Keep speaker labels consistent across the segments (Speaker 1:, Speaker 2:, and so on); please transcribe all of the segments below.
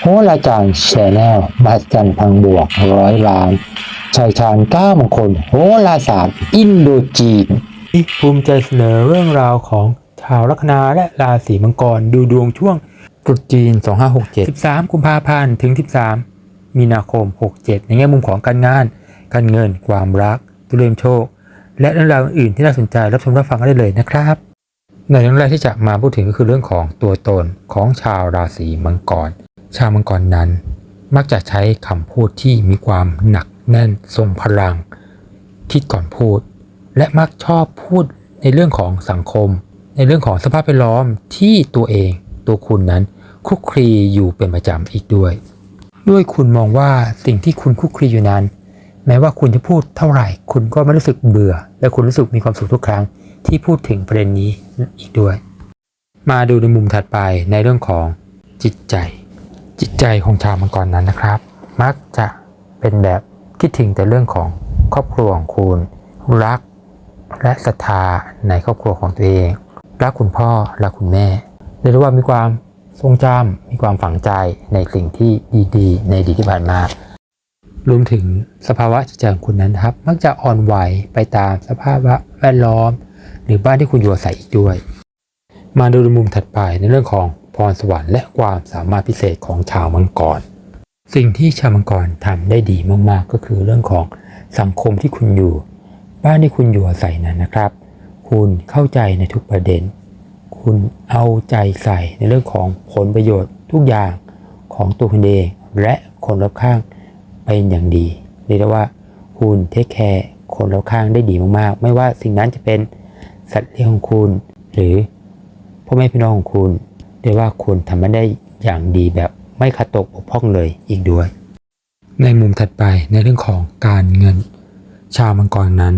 Speaker 1: โหราจารย์แชนแนลบัสจันพังบวกร้อยล้านชายชาญเก้ามงคลโหราศาสตร์อินโดจีน
Speaker 2: ภูมิใจเสนอเรื่องราวของชาวลัคนาและราศีมังกรดูดวงช่วงตรุษจีน 2567 13 กุมภาพันธ์ถึง 13 มีนาคม 67 ในแง่มุมของการงาน การเงิน ความรักตัวเรื่องโชค และเรื่องราวอื่นที่น่าสนใจรับชมรับฟังกันได้เลยนะครับในเรื่องแรกที่จะมาพูดถึงก็คือเรื่องของตัวตนของชาวราศีมังกร ชาวมังกรนั้นมักจะใช้คำพูดที่มีความหนักแน่นทรงพลัง คิดก่อนพูด และมักชอบพูดในเรื่องของสังคม ในเรื่องของสภาพแวดล้อมที่ตัวเอง ตัวคุณนั้นคุกคลีอยู่เป็นประจำอีกด้วย ด้วยคุณมองว่าสิ่งที่คุณคุกคลีอยู่นั้น แม้ว่าคุณจะพูดเท่าไหร่ คุณก็ไม่รู้สึกเบื่อ และคุณรู้สึกมีความสุขทุกครั้ง ที่พูดถึงประเด็นนี้อีกด้วย มาดูในมุมถัดไปในเรื่องของจิตใจ จิตใจของชาวมังกรนั้นนะครับ มักจะเป็นแบบคิดถึงแต่เรื่องของครอบครัวของคุณ รักและศรัทธาในครอบครัวของตัวเอง รักคุณพ่อ รักคุณแม่เรียกว่ามีความทรงจำมีความฝังใจในสิ่งที่ดีๆ ในอดีตที่ผ่านมารวมถึงสภาวะจิตใจของคุณนั้นครับ มักจะอ่อนไหวไปตามสภาพแวดล้อม หรือบ้านที่คุณอยู่อาศัยอีกด้วย มาดูมุมถัดไปในเรื่องของ พรสวรรค์และความสามารถพิเศษของชาวมังกร สิ่งที่ชาวมังกรทำได้ดีมากๆ ก็คือเรื่องของสังคมที่คุณอยู่ บ้านที่คุณอยู่อาศัยนั้นนะครับ คุณเข้าใจในทุกประเด็น คุณเอาใจใส่ในเรื่องของผลประโยชน์ทุกอย่างของตัวคุณเองและคนรอบข้างเป็นอย่างดีเรียกได้ว่าคุณเทคแคร์คนรอบข้างได้ดีมากๆ ไม่ว่าสิ่งนั้นจะเป็นสัตว์เลี้ยงของคุณ หรือพ่อแม่พี่น้องของคุณ เรียกว่าคุณทำมันได้อย่างดีแบบไม่ขาดตกบกพร่องเลยอีกด้วย ในมุมถัดไปในเรื่องของการเงิน ชาวมังกรนั้น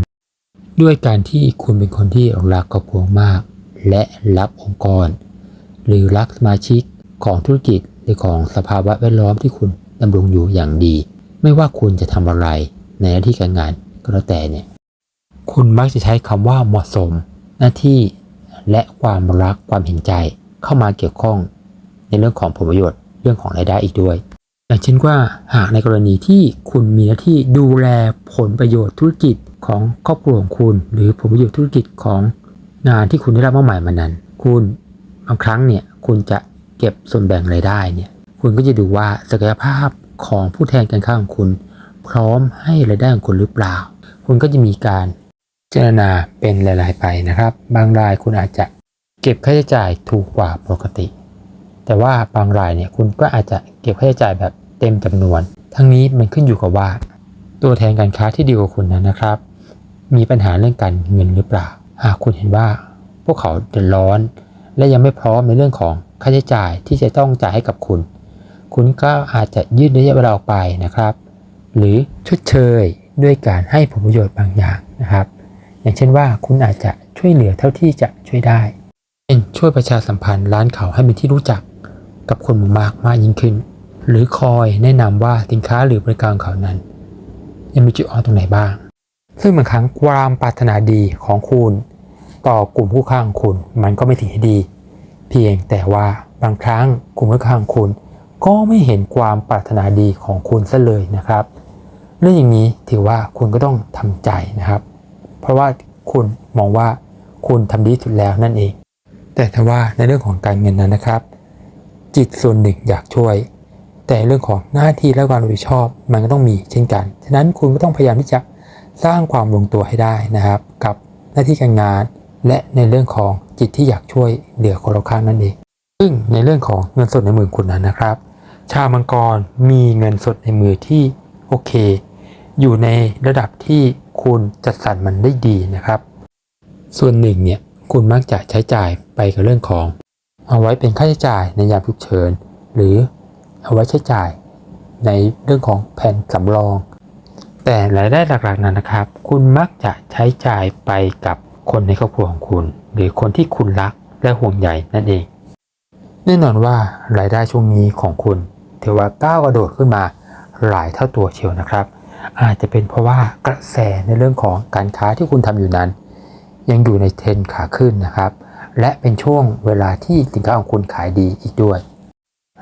Speaker 2: ด้วยการที่คุณเป็นคนที่รักครอบครัวมาก และรับองค์กร หรือรักสมาชิกของธุรกิจหรือของสภาวะแวดล้อมที่คุณดำรงอยู่อย่างดี ไม่ว่าคุณจะทำอะไรในหน้าที่การงานก็แล้วแต่เนี่ยคุณมักจะใช้คำว่าเหมาะสม หน้าที่และความรักความเห็นใจ เข้ามาเกี่ยวข้องในเรื่องของผลประโยชน์เรื่องของรายได้อีกด้วย อย่างเช่นว่าหากในกรณีที่คุณมีหน้าที่ดูแลผลประโยชน์ธุรกิจของครอบครัวของคุณ หรือผลประโยชน์ธุรกิจของงานที่คุณได้รับมอบหมายมานั้น คุณบางครั้งเนี่ยคุณจะเก็บส่วนแบ่งรายได้เนี่ยคุณก็จะดูว่าศักยภาพของผู้แทนการค้าของคุณ พร้อมให้รายได้ของคุณหรือเปล่า คุณก็จะมีการพิจรณาเป็นรายๆไปนะครับ บางรายคุณอาจจะ เก็บค่าใช้จ่ายถูกกว่าปกติ แต่ว่าบางรายเนี่ยคุณก็อาจจะเก็บค่าใช้จ่ายแบบเต็มจำนวน ทั้งนี้มันขึ้นอยู่กับว่า ตัวแทนการค้าที่ดีกว่าคุณนั้นนะครับ มีปัญหาเรื่องการเงินหรือเปล่า หากคุณเห็นว่าพวกเขาเดือดร้อน และยังไม่พร้อมในเรื่องของค่าใช้จ่ายที่จะต้องจ่ายให้กับคุณ คุณก็อาจจะยืดระยะเวลาออกไปนะครับ หรือชดเชยด้วยการให้ผลประโยชน์บางอย่างนะครับ อย่างเช่นว่าคุณอาจจะช่วยเหลือเท่าที่จะช่วยได้ นช่วยประชาสัมพันธ์ร้านเขาให้เป็นที่รู้จักกับคนหมู่มากมากยิ่งขึ้น หรือคอยแนะนำว่าสินค้าหรือบริการของเขานั้นยังมีจุดอ่อนตรงไหนบ้าง ซึ่งบางครั้งความปรารถนาดีของคุณ ต่อกลุ่มคู่ค้าของคุณมันก็ไม่ถึงให้ดี เพียงแต่ว่าบางครั้งกลุ่มคู่ค้าของคุณ ก็ไม่เห็นความปรารถนาดีของคุณซะเลยนะครับ เรื่องอย่างนี้ถือว่าคุณก็ต้องทำใจนะครับ เพราะว่าคุณมองว่าคุณทำดีสุดแล้วนั่นเอง แต่ถ้าว่าในเรื่องของการเงินนั้นนะครับ จิตส่วนหนึ่งอยากช่วย แต่เรื่องของหน้าที่และความรับผิดชอบมันก็ต้องมีเช่นกัน ฉะนั้นคุณก็ต้องพยายามที่จะสร้างความลงตัวให้ได้นะครับ กับหน้าที่การงาน และในเรื่องของจิตที่อยากช่วยเหลือคนรอบข้างนั่นเองซึ่งในเรื่องของเงินสดในมือคุณนั้นนะครับ ชาวมังกรมีเงินสดในมือที่โอเค อยู่ในระดับที่คุณจัดสรรมันได้ดีนะครับ ส่วนหนึ่งเนี่ยคุณมักจะใช้จ่าย ไปกับเรื่องของ เอาไว้เป็นค่าใช้จ่ายในยามฉุกเฉิน หรือเอาไว้ใช้จ่ายในเรื่องของแผนสำรอง แต่รายได้หลักๆนั้นนะครับ คุณมักจะใช้จ่ายไปกับคนในครอบครัวของคุณ หรือคนที่คุณรักและห่วงใยนั่นเอง แน่นอนว่ารายได้ช่วงนี้ของคุณถือว่าก้าวกระโดดขึ้นมาหลายเท่าตัวเชียวนะครับ อาจจะเป็นเพราะว่ากระแสในเรื่องของการค้าที่คุณทำอยู่นั้น ยังอยู่ในเทรนขาขึ้นนะครับ และเป็นช่วงเวลาที่สินค้าของคุณขายดีอีกด้วย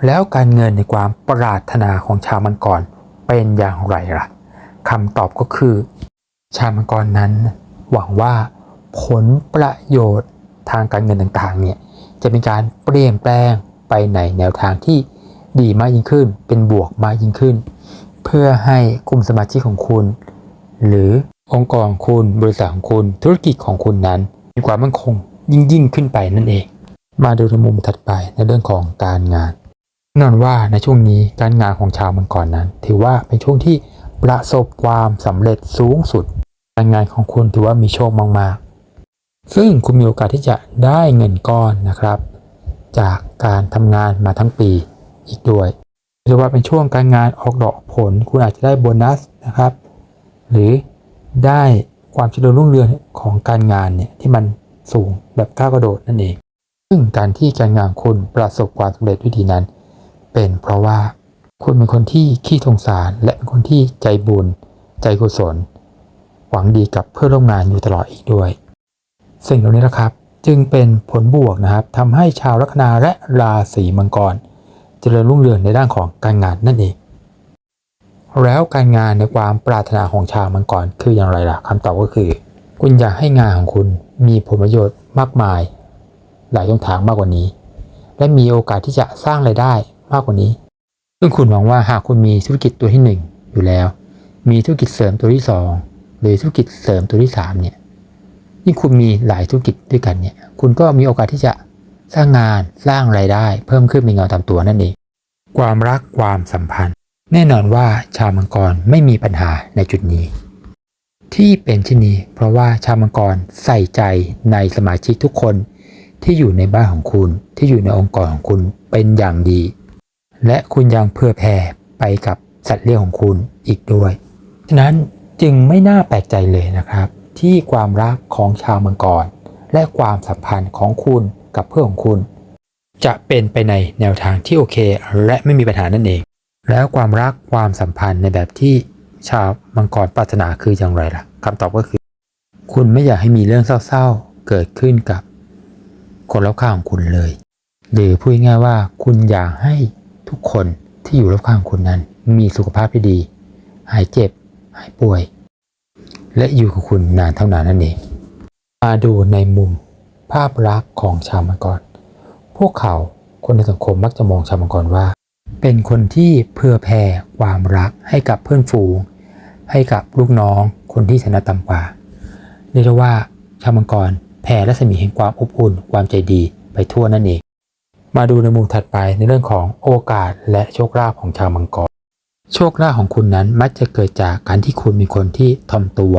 Speaker 2: แล้วการเงินในความปรารถนาของชาวมังกรเป็นอย่างไรล่ะคำตอบก็คือ ชาวมังกรนั้น หวังว่าผลประโยชน์ทางการเงินต่างๆเนี่ยจะเป็นการเปลี่ยนแปลงไปในแนวทางที่ดีมากยิ่งขึ้น เป็นบวกมากยิ่งขึ้น เพื่อให้กลุ่มสมาชิกของคุณ หรือองค์กรของคุณบริษัทของคุณธุรกิจของคุณนั้น มีความมั่นคง ยิ่งยิ่งขึ้นไปนั่นเอง มาดูในมุมถัดไปในเรื่องของการงานแน่นอนว่าในช่วงนี้การงานของชาวมังกรนั้น ถือว่าเป็นช่วงที่ประสบความสำเร็จสูงสุด การงานของคุณถือว่ามีโชคมากๆ ซึ่งคุณมีโอกาสที่จะได้เงินก้อนนะครับ จากการทำงานมาทั้งปีอีกด้วยหรือว่าเป็นช่วงการงานออกดอกผล คุณอาจจะได้โบนัสนะครับ หรือได้ความเจริญรุ่งเรืองของการงานเนี่ยที่มัน สูงแบบก้าวกระโดดนั่นเอง ซึ่งการที่การงานคุณประสบความสำเร็จด้วยดีนั้น เป็นเพราะว่าคุณเป็นคนที่ขี้สงสาร และเป็นคนที่ใจบุญ ใจกุศล หวังดีกับเพื่อนร่วมงานอยู่ตลอดอีกด้วย สิ่งเหล่านี้นะครับ จึงเป็นผลบวกนะครับทำให้ชาวลัคนาและราศีมังกรเจริญรุ่งเรืองในด้านของการงานนั่นเอง แล้วการงานในความปรารถนาของชาวมังกรคืออย่างไรล่ะคำตอบก็คือ คุณอยากให้งานของคุณ มีผลประโยชน์มากมาย หลายช่องทางมากกว่านี้ และมีโอกาสที่จะสร้างไรายได้มากกว่านี้ ซึ่งคุณหวังว่าหากคุณมีธุรกิจตัวที่หนึ่งอยู่แล้ว มีธุรกิจเสริมตัวที่สองหรือธุรกิจเสริมตัวที่สามเนี่ยยิ่งคุณมีหลายธุรกิจด้วยกันเนี่ย คุณก็มีโอกาสที่จะสร้างงานสร้างไรายได้ เพิ่มขึ้นเป็นเงาตามตัวนั่นเอง ความรักความสัมพันธ์ แน่นอนว่าชาวมังกรไม่มีปัญหาในจุดนี้ ที่เป็นเช่นนี้เพราะว่าชาวมังกรใส่ใจในสมาชิกทุกคนที่อยู่ในบ้านของคุณที่อยู่ในองค์กรของคุณเป็นอย่างดี และคุณยังเพื่อแผ่ไปกับสัตว์เลี้ยงของคุณอีกด้วย ฉะนั้นจึงไม่น่าแปลกใจเลยนะครับ ที่ความรักของชาวมังกร และความสัมพันธ์ของคุณกับเพื่อนของคุณ จะเป็นไปในแนวทางที่โอเค และไม่มีปัญหานั่นเอง แล้วความรักความสัมพันธ์ในแบบที่ ชาวมังกรปรารถนาคืออย่างไรล่ะคำตอบก็คือ คุณไม่อยากให้มีเรื่องเศร้าๆ เกิดขึ้นกับ คนรอบข้างของคุณเลย หรือพูดง่ายๆว่าคุณอยากให้ทุกคนที่อยู่รอบข้างคุณนั้น มีสุขภาพที่ดี หายเจ็บ หายป่วย และอยู่กับคุณนานเท่านานนั่นเอง มาดูในมุมภาพลักษณ์ของชาวมังกร พวกเขาคนในสังคมมักจะมองชาวมังกรว่า เป็นคนที่เพื่อแผ่ความรักให้กับเพื่อนฝูง ให้กับลูกน้องคนที่ฐานะต่ำกว่าเรียกว่าชาวมังกรแผ่รัศมีแห่งความอบอุ่น ความใจดีไปทั่วนั่นเอง มาดูในมุมถัดไปในเรื่องของโอกาสและโชคลาภของชาวมังกร โชคลาภของคุณนั้นมักจะเกิดจากการที่คุณเป็นคนที่ทอมตัว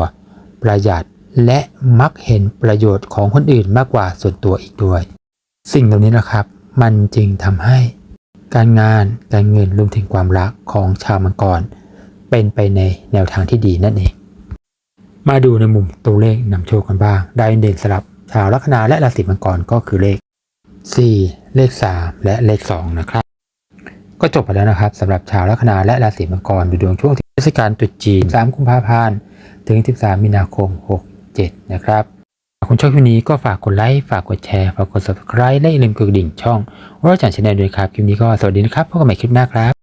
Speaker 2: ประหยัดและมักเห็นประโยชน์ของคนอื่นมากกว่าส่วนตัวอีกด้วย สิ่งเหล่านี้นะครับ มันจึงทำให้ การงานการเงินรวมถึงความรักของชาวมังกร เป็นไปในแนวทางที่ดีนั่นเอง มาดูในมุมตัวเลขนำโชคกันบ้างได้เด่นสำหรับชาวลัคนาและราศีมังกรก็คือเลข 4 เลข 3 และเลข 2 นะครับ ก็จบไปแล้วนะครับสำหรับชาวลัคนาและราศีมังกรดูดวงช่วงเทศกาลตรุษจีน 3 กุมภาพันธ์ถึง 13 มีนาคม 67 นะครับคุณชอบคลิปนี้ก็ฝากกดไลค์ ฝากกดแชร์ ฝากกด subscribe และอย่าลืมกดกระดิ่งช่องว่าจันชาแนลด้วยครับ คลิปนี้ก็สวัสดีนะครับ พบกันใหม่คลิปหน้าครับ